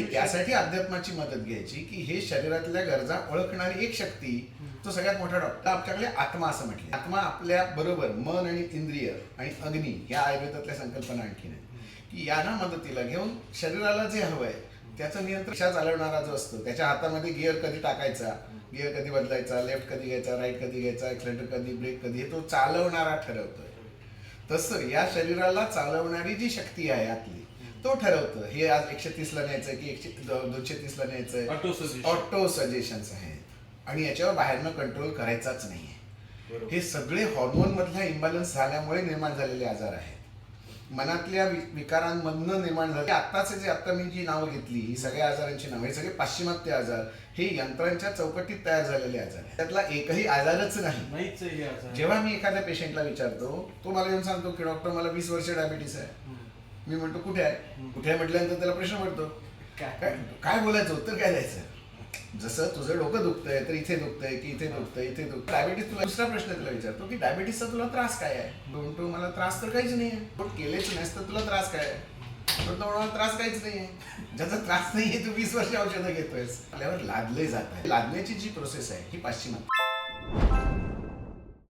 आणि त्यासाठी अध्यात्माची मदत घ्यायची की हे शरीरातल्या गरजा ओळखणारी एक शक्ती तो सगळ्यात मोठा डॉक्टर आमच्याकडे आत्मा असं म्हटलं. आत्मा आपल्या बरोबर मन आणि इंद्रिय आणि अग्नी या आयुर्वेदातल्या संकल्पना आणखी नाही की यांना मदतीला घेऊन शरीराला जे हवंय त्याचं नियंत्रण कशा चालवणारा जो असतो त्याच्या हातामध्ये गिअर कधी टाकायचा गिअर कधी बदलायचा लेफ्ट कधी घ्यायचा राईट कधी घ्यायचा एक्सिलेटर कधी ब्रेक कधी हे तो चालवणारा ठरवतोय. तसं या शरीराला चालवणारी जी शक्ती आहे आतली तो ठरवतं. हे आज एकशे तीसला न्यायचं की एकशे दोनशे तीसला न्यायचंय? Auto suggestion. ऑटो सजेशन्स आहेत. आणि याच्यावर बाहेरनं कंट्रोल करायचाच नाहीये. बरोबर. हे सगळे हॉर्मोन मधल्या इम्बॅलन्स झाल्यामुळे निर्माण झालेले आजार आहेत. मनातल्या विकारांमधनं निर्माण झाले. आत्ताचे जे आता मी जी नावं घेतली ही सगळ्या आजारांची नावं हे सगळे पाश्चिमात्य आजार हे यंत्रांच्या चौकटीत तयार झालेले आजार आहेत. त्यातला एकही आजारच नाही. आहे हे. जेव्हा मी एखाद्या पेशंटला विचारतो तो मला येऊन सांगतो की डॉक्टर मला वीस वर्ष डायबिटीस आहे. मी म्हणतो कुठे आहे? कुठे आहे? म्हटल्यानंतर त्याला प्रश्न पडतो काय? काय? बोलायचं? उत्तर काय द्यायचं? जसं तुझं डोकं दुखतंय तर इथे दुखतंय की इथे दुखतंय इथे दुखतंय. डायबिटीस तुला दुसरा प्रश्न तुला विचारतो की डायबिटीसचा तुला त्रास काय आहे? म्हणतो मला त्रास तर काहीच नाही आहे. पण केलेच नाहीस तर तुला त्रास काय आहे? पण तो मला त्रास काहीच नाही आहे. ज्याचा त्रास नाही आहे तू वीस वर्ष औषधं घेतोयस. आपल्यावर लादले जात आहे. लादण्याची जी प्रोसेस आहे ही पाश्चिमात्य